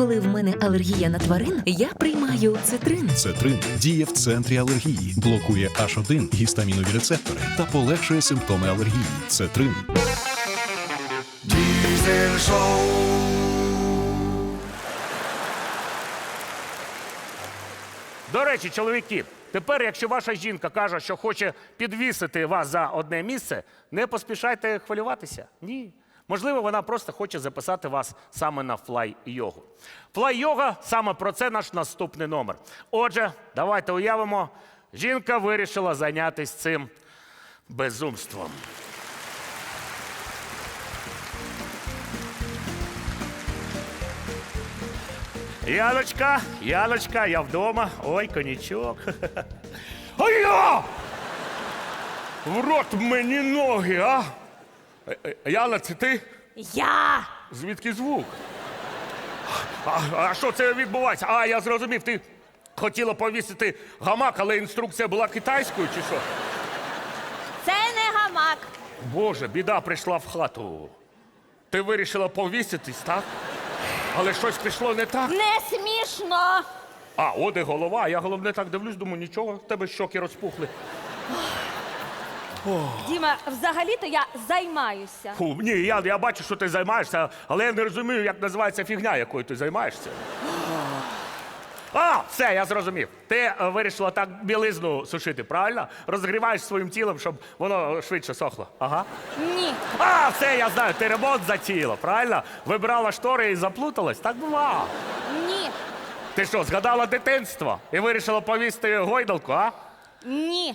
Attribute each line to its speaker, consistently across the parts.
Speaker 1: Коли в мене алергія на тварин, я приймаю цитрин.
Speaker 2: Цетрин діє в центрі алергії, блокує H1 гістамінові рецептори та полегшує симптоми алергії. Цетрин.
Speaker 3: Diesel Show.
Speaker 4: До речі, чоловіки, тепер, якщо ваша жінка каже, що хоче підвісити вас за одне місце, не поспішайте хвилюватися. Ні. Можливо, вона просто хоче записати вас саме на флай-йогу. Флай-йога саме про це наш наступний номер. Отже, давайте уявимо, жінка вирішила зайнятися цим безумством. Яночка, Яночка, я вдома. Ой, конячок. Ой, я! В рот мені ноги, а? Е, е, Яна, це ти?
Speaker 5: Я!
Speaker 4: Звідки звук? А, а що це відбувається? А, я зрозумів, ти хотіла повісити гамак, але інструкція була китайською чи що?
Speaker 5: Це не гамак.
Speaker 4: Боже, біда прийшла в хату. Ти вирішила повіситись, так? Але щось пішло не так.
Speaker 5: Не смішно.
Speaker 4: А, от і голова. Я головне так дивлюсь, думаю, нічого, в тебе щоки розпухли.
Speaker 5: Діма, взагалі-то я займаюся.
Speaker 4: Фу, ні, я, я бачу, що ти займаєшся, але я не розумію, як називається фігня, якою ти займаєшся. А, все, я зрозумів. Ти е, вирішила так білизну сушити, правильно? Розгріваєш своїм тілом, щоб воно швидше сохло. Ага.
Speaker 5: Ні.
Speaker 4: А, все, я знаю, ти ремонт затіяла, правильно? Вибирала штори і заплуталась. Так бува.
Speaker 5: Ні.
Speaker 4: Ти що, згадала дитинство і вирішила повісти гойдалку, а?
Speaker 5: Ні.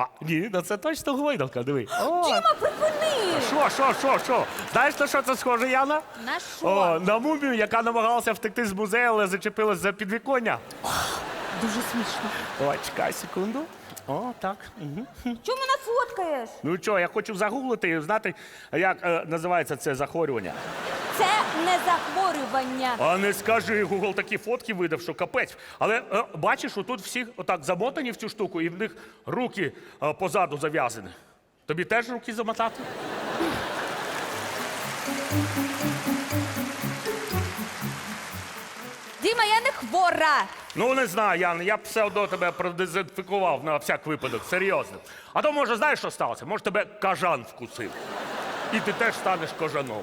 Speaker 4: А, ні, ну це точно гойдалка, диви. О,
Speaker 5: Діма, припини!
Speaker 4: Що, що, що, що? Знаєш, на що це схоже, Яна?
Speaker 5: На що?
Speaker 4: О, на мумію, яка намагалася втекти з музею, але зачепилась за підвіконня.
Speaker 5: Дуже смішно.
Speaker 4: О, чекай секунду. О, так. Угу.
Speaker 5: Чому мене фоткаєш?
Speaker 4: Ну що, я хочу загуглити і знати, як е, називається це захворювання.
Speaker 5: Це не захворювання.
Speaker 4: А не скажи, Google такі фотки видав, що капець. Але е, бачиш, отут всі отак замотані в цю штуку, і в них руки е, позаду зав'язані. Тобі теж руки замотати?
Speaker 5: Хвора.
Speaker 4: Ну, не знаю, Ян, я б все одно тебе продезінфікував на всяк випадок, серйозно. А то, може, знаєш, що сталося? Може, тебе кажан вкусив. І ти теж станеш кажаном.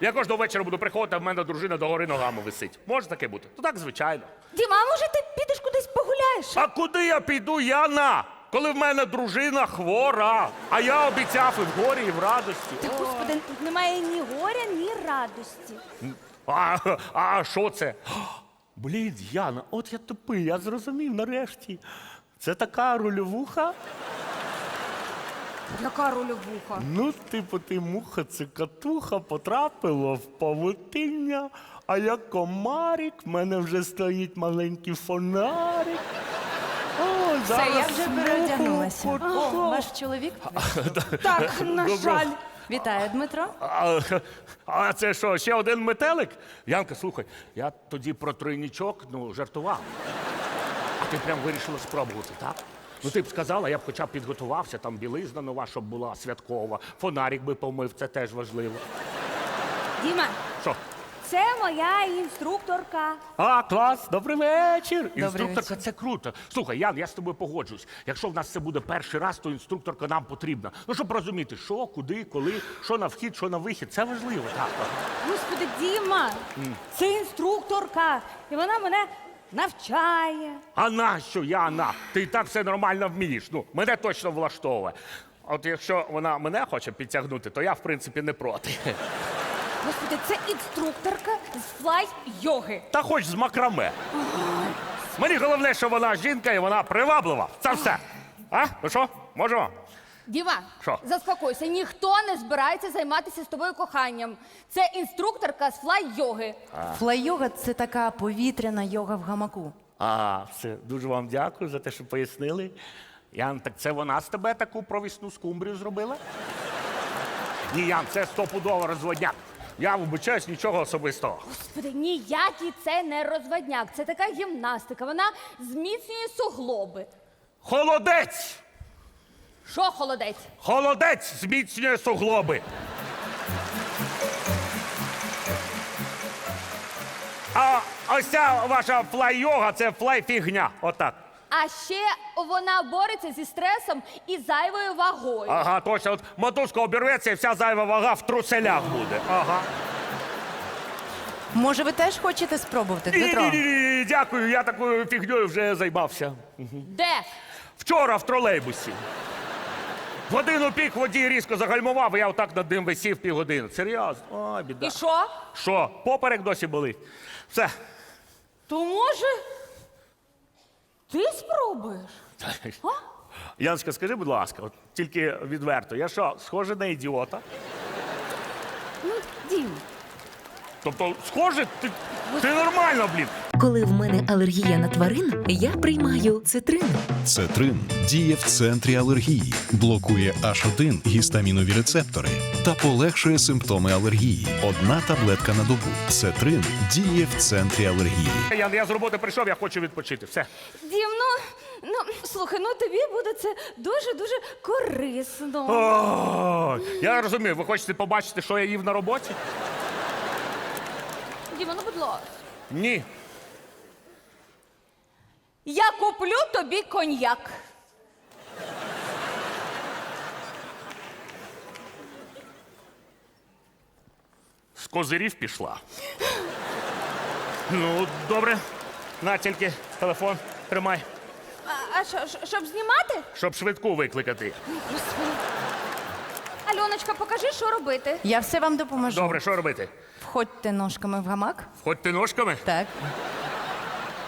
Speaker 4: Я кожного вечора буду приходити, а в мене дружина догори ногами висить. Може таке бути? Ну так, звичайно.
Speaker 5: Діма, а може ти підеш кудись погуляєш?
Speaker 4: А куди я піду, Яна? Коли в мене дружина хвора, а я обіцяв і в горі, і в радості.
Speaker 5: Та, господи, тут немає ні горя, ні радості.
Speaker 4: А, а що це? Блін, Яна, от я тупий, я зрозумів нарешті. Це така рульовуха.
Speaker 5: Яка рольовуха?
Speaker 4: Ну, типу, ти муха цикатуха потрапила в павутиння, а я комарик, в мене вже стоїть маленький фонарик. О,
Speaker 6: Все,
Speaker 4: зараз
Speaker 6: я вже
Speaker 4: муху
Speaker 6: переодягнулася. О, ваш чоловік?
Speaker 5: Так, на жаль.
Speaker 6: Вітаю, Дмитро.
Speaker 4: А, а це що, ще один метелик? Янка, слухай, я тоді про тройнічок ну, жартував. А ти прям вирішила спробувати, так? Ну ти б сказала, я б хоча б підготувався, там білизна нова, щоб була святкова, фонарик би помив, це теж важливо.
Speaker 5: Діма,
Speaker 4: Що?
Speaker 5: Це моя інструкторка.
Speaker 4: А, клас, добрий вечір.
Speaker 6: Добрий
Speaker 4: інструкторка,
Speaker 6: вечір.
Speaker 4: це круто. Слухай, Ян, я з тобою погоджуюсь. Якщо в нас це буде перший раз, то інструкторка нам потрібна. Ну, щоб розуміти, що, куди, коли, що на вхід, що на вихід. Це важливо, так.
Speaker 5: Господи, Діма, це інструкторка. І вона мене навчає.
Speaker 4: А нащо Яна? Ти і так все нормально вмієш. Ну, мене точно влаштовує. От якщо вона мене хоче підтягнути, то я в принципі не проти.
Speaker 5: Господи, це інструкторка з флай-йоги.
Speaker 4: Та хоч з макраме. Мені головне, що вона жінка і вона приваблива. Це все. А? Ну що, можемо?
Speaker 7: Діма,
Speaker 4: Що?
Speaker 7: заспокойся, ніхто не збирається займатися з тобою коханням. Це інструкторка з флай-йоги.
Speaker 6: Флай-йога – це така повітряна йога в гамаку.
Speaker 4: А, все, дуже вам дякую за те, що пояснили. Ян, так це вона з тебе таку провісну скумбрію зробила? Ні, Ян, це стопудово розводняк. Я вибачаюсь, нічого особистого.
Speaker 7: Господи, ніякий це не розводняк. Це така гімнастика. Вона зміцнює суглоби.
Speaker 4: Холодець!
Speaker 7: Що холодець?
Speaker 4: Холодець зміцнює суглоби. А ось ця ваша флай-йога це флай-фігня. Отак.
Speaker 7: А ще вона бореться зі стресом і зайвою вагою.
Speaker 4: Ага, точно. От мотузка обірветься і вся зайва вага в труселях буде. Ага.
Speaker 6: Може, ви теж хочете спробувати, Дмитро?
Speaker 4: Ні-ні-ні, дякую, я такою фігньою вже займався.
Speaker 7: Де?
Speaker 4: Вчора в тролейбусі. В Годину пік водій різко загальмував, і я отак над ним висів півгодини. Серйозно? Ой, біда.
Speaker 7: І що?
Speaker 4: Що, поперек досі болить? Все.
Speaker 7: То може. Ти спробуєш?
Speaker 4: Яночка, скажи, будь ласка, от тільки відверто, я що, схожий на ідіота?
Speaker 7: Ну, Дім.
Speaker 4: Тобто, схожий? Ти, ти нормально, блін.
Speaker 1: Коли в мене алергія на тварин, я приймаю цитрин.
Speaker 2: Цетрин діє в центрі алергії, блокує H1 гістамінові рецептори та полегшує симптоми алергії. Одна таблетка на добу. Цетрин діє в центрі алергії.
Speaker 4: Я, я з роботи прийшов, я хочу відпочити. Все.
Speaker 7: Дім, ну, ну слухай, ну тобі буде це дуже-дуже корисно.
Speaker 4: О, я розумію, ви хочете побачити, що я їв на роботі?
Speaker 7: Діма, ну будь ласка.
Speaker 4: Ні.
Speaker 7: Я куплю тобі коньяк.
Speaker 4: З козирів пішла. Ну, добре. На тільки телефон тримай,
Speaker 7: А, а що, що, щоб знімати?
Speaker 4: щоб швидку викликати.
Speaker 7: Альоночка, покажи, що робити.
Speaker 6: Я все вам допоможу.
Speaker 4: Добре, що робити?
Speaker 6: Входьте ножками в гамак.
Speaker 4: Ходьте ножками.
Speaker 6: Так.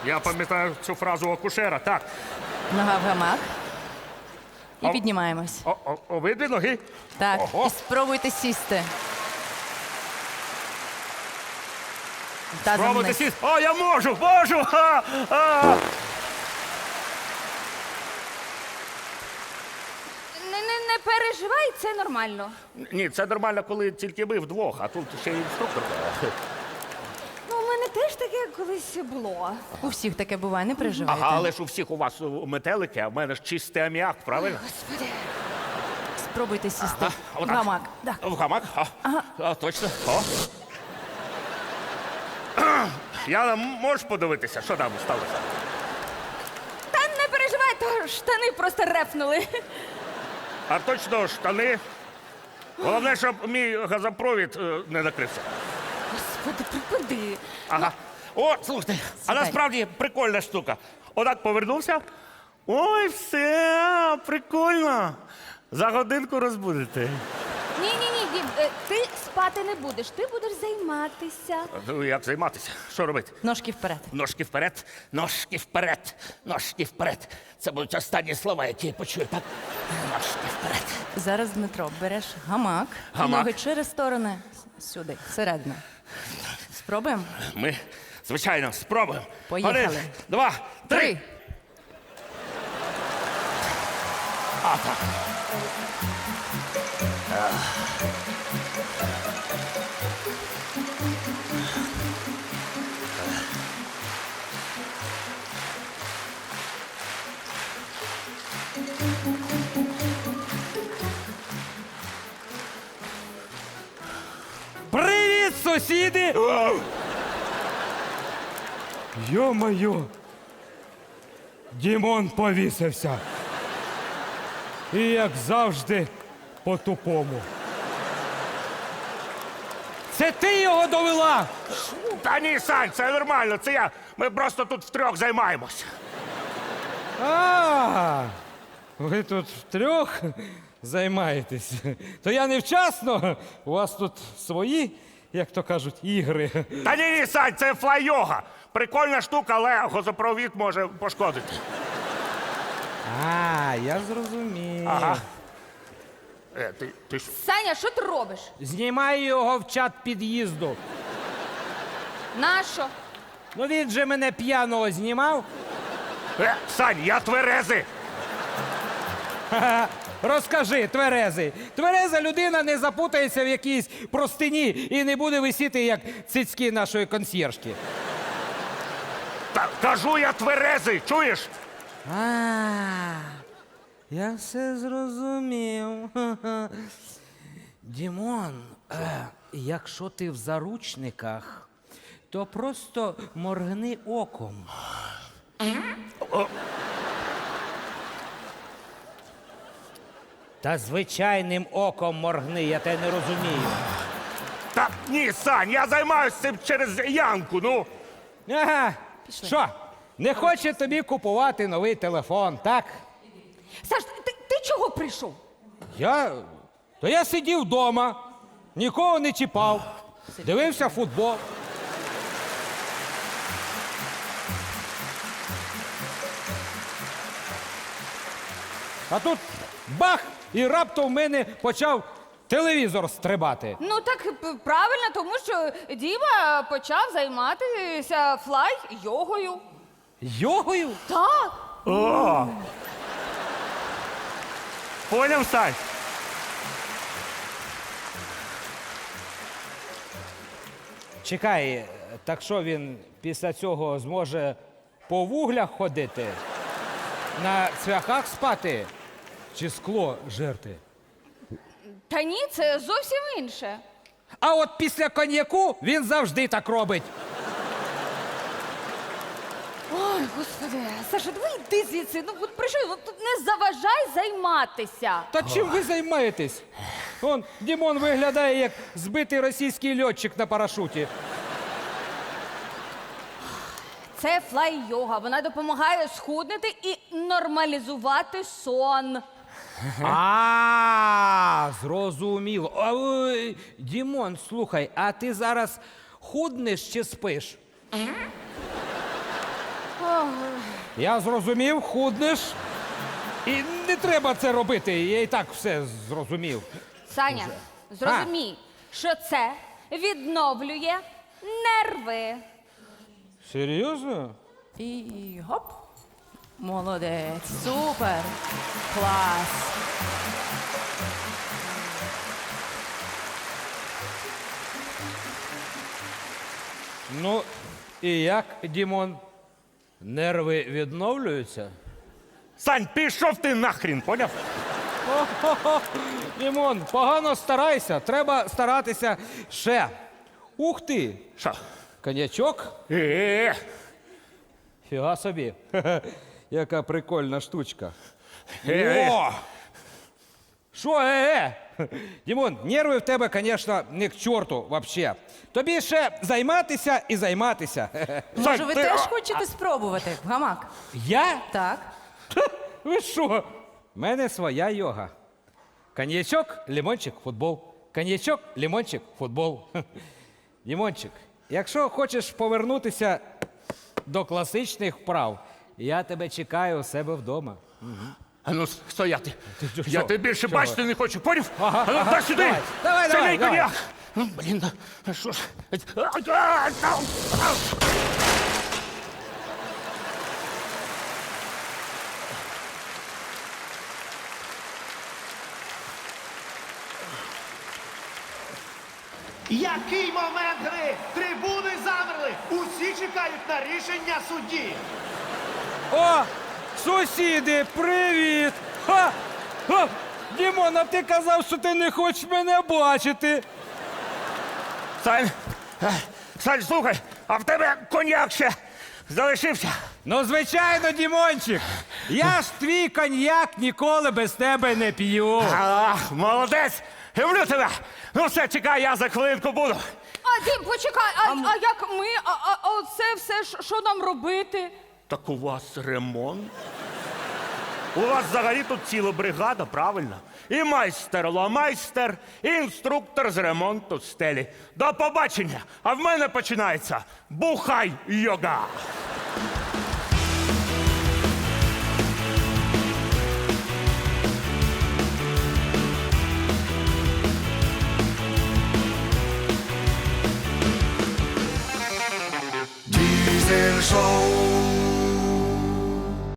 Speaker 4: Я пам'ятаю цю фразу акушера. Так.
Speaker 6: Нога в гамак. І
Speaker 4: А-
Speaker 6: піднімаємось.
Speaker 4: О, о, обидві ноги.
Speaker 6: Так.
Speaker 4: Ого.
Speaker 6: І спробуйте сісти. Тазом
Speaker 4: Пробуйте
Speaker 6: вниз.
Speaker 4: сість. О, я можу, можу! Ха, а.
Speaker 7: Не, не, не переживай, це нормально.
Speaker 4: Ні, це нормально, коли тільки ми вдвох, а тут ще й інструктор.
Speaker 7: Теж таке колись було.
Speaker 6: У всіх таке буває, не переживайте.
Speaker 4: Ага, але ж у всіх у вас метелики, а в мене ж чистий аміак, правильно?
Speaker 7: Господи.
Speaker 6: Спробуйте сісти. в
Speaker 4: отак.
Speaker 6: гамак. Да.
Speaker 4: В гамак? А, а, точно. О. Я можеш подивитися, що там сталося?
Speaker 7: Та не переживай, то штани просто репнули.
Speaker 4: А точно штани. Головне, щоб мій газопровід е, не накрився.
Speaker 7: Господи, припади.
Speaker 4: Ага. О, слухайте, а
Speaker 6: Сідай.
Speaker 4: насправді прикольна штука. Отак повернувся. Ой, все, прикольно. За годинку розбудете.
Speaker 7: Ні, ні, ні, Дім, е, ти спати не будеш, ти будеш займатися.
Speaker 4: Ну, як займатися? Що робити?
Speaker 6: Ножки вперед.
Speaker 4: Ножки вперед, ножки вперед, ножки вперед. Це будуть останні слова, які я почую, так? Ножки вперед.
Speaker 6: Зараз, Дмитро, береш гамак,
Speaker 4: Гамак.
Speaker 6: ноги через сторони сюди, всередину. Спробуємо?
Speaker 4: Ми, звичайно, спробуємо.
Speaker 6: Поїхали.
Speaker 4: Один, два, три.
Speaker 6: Три.
Speaker 4: А, так.
Speaker 3: Сусіди! Йо-моє! Дімон повісився. І як завжди, по-тупому. Це ти його довела?
Speaker 4: Та ні, Сань, це нормально, це я. Ми просто тут втрьох займаємось.
Speaker 3: А, ви тут втрьох займаєтесь. То я невчасно. У вас тут свої, як то кажуть, ігри.
Speaker 4: Та ні, ні, Сань, це флай-йога. Прикольна штука, але газопровід може пошкодити.
Speaker 3: А, я зрозумів.
Speaker 4: Ага. Е, ти, ти що?
Speaker 7: Саня, що ти робиш?
Speaker 3: Знімаю його в чат під'їзду.
Speaker 7: Нащо?
Speaker 3: Ну він же мене п'яного знімав.
Speaker 4: Е, Сань, я тверезий.
Speaker 3: Ха-ха. Розкажи, тверезий. Твереза людина не запутається в якійсь простині і не буде висіти, як цицьки нашої консьєржки.
Speaker 4: Та, кажу, я тверезий, чуєш?
Speaker 3: А, я все зрозумів. Ха-ха. Дімон, е, якщо ти в заручниках, то просто моргни оком. Та звичайним оком моргни, я тебе не розумію.
Speaker 4: Та ні, Сань, я займаюся цим через Янку. Ну
Speaker 3: Ага. Що? Не хоче тобі купувати новий телефон, так?
Speaker 7: Саш, ти, ти чого прийшов?
Speaker 3: Я. То я сидів вдома, нікого не чіпав, дивився футбол. А тут бах! І раптом в мене почав телевізор стрибати.
Speaker 7: Ну так п- правильно, тому що Діма почав займатися флай-йогою.
Speaker 3: Йогою?
Speaker 7: Так.
Speaker 4: поняв, Сань?
Speaker 3: Чекай, так що він після цього зможе по вуглях ходити? На цвяхах спати? Чи скло жерти?
Speaker 7: Та ні, це зовсім інше.
Speaker 3: А от після коньяку він завжди так робить.
Speaker 7: Ой, господи, Саша, давай йди звідси. Ну от прийшов, ну, тут не заважай займатися.
Speaker 3: Та чим ви займаєтесь? Он Дімон виглядає як збитий російський льотчик на парашуті.
Speaker 7: Це флай-йога. Вона допомагає схуднути і нормалізувати сон.
Speaker 3: А, зрозуміло. А, ой, Дімон, слухай, а ти зараз худнеш чи спиш? Я зрозумів, худнеш. І не треба це робити. Я і так все зрозумів.
Speaker 7: Саня, зрозумій, що це відновлює нерви.
Speaker 3: Серйозно?
Speaker 6: І гоп. Молодець, супер. Клас.
Speaker 3: Ну, і як, Дімон? Нерви відновлюються?
Speaker 4: Сань, пішов ти нахрін, поняв?
Speaker 3: О-хо-хо. Дімон, погано старайся. Треба старатися ще. Ух ти!
Speaker 4: Що?
Speaker 3: Конячок?
Speaker 4: Е,
Speaker 3: Фіга собі. Яка прикольна штучка. О! Що, е-е? Дімон, нерви в тебе, звісно, не к чорту вообще. Тобі ще займатися і займатися.
Speaker 6: Може, ви
Speaker 4: ти-
Speaker 6: теж хочете спробувати? Гамак?
Speaker 3: Я?
Speaker 6: Так.
Speaker 3: Ви що? У мене своя йога. Коньячок, лимончик, футбол. Коньячок, лимончик, футбол. Дімончик, якщо хочеш повернутися до класичних вправ, я тебе чекаю у себе вдома.
Speaker 4: А ну стояти.
Speaker 3: ти
Speaker 4: Я тебе більше
Speaker 3: Чого?
Speaker 4: бачити не хочу, поняв?
Speaker 3: Ага,
Speaker 4: а ну,
Speaker 3: ага,
Speaker 4: дай сюди!
Speaker 3: давай, давай,
Speaker 4: Це
Speaker 3: давай,
Speaker 4: мій
Speaker 3: давай.
Speaker 4: коньяк! Ну, блін, а що ж?
Speaker 8: Який момент гри? Трибуни замерли. Усі чекають на рішення судді.
Speaker 3: О, сусіди, привіт! Ха! Ха! Дімон, а ти казав, що ти не хочеш мене бачити.
Speaker 4: Сань, е, Сань, слухай, а в тебе коньяк ще залишився?
Speaker 3: Ну, звичайно, Дімончик. Я ж твій коньяк ніколи без тебе не п'ю.
Speaker 4: А, молодець! Люблю тебе! Ну все, чекай, я за хвилинку буду.
Speaker 7: А Дім, почекай, а, а як ми? А, а, а оце все, що нам робити?
Speaker 4: Так у вас ремонт? У вас взагалі тут ціла бригада, правильно? І майстер ломайстер, і інструктор з ремонту стелі. До побачення! А в мене починається бухай йога. Дізель шоу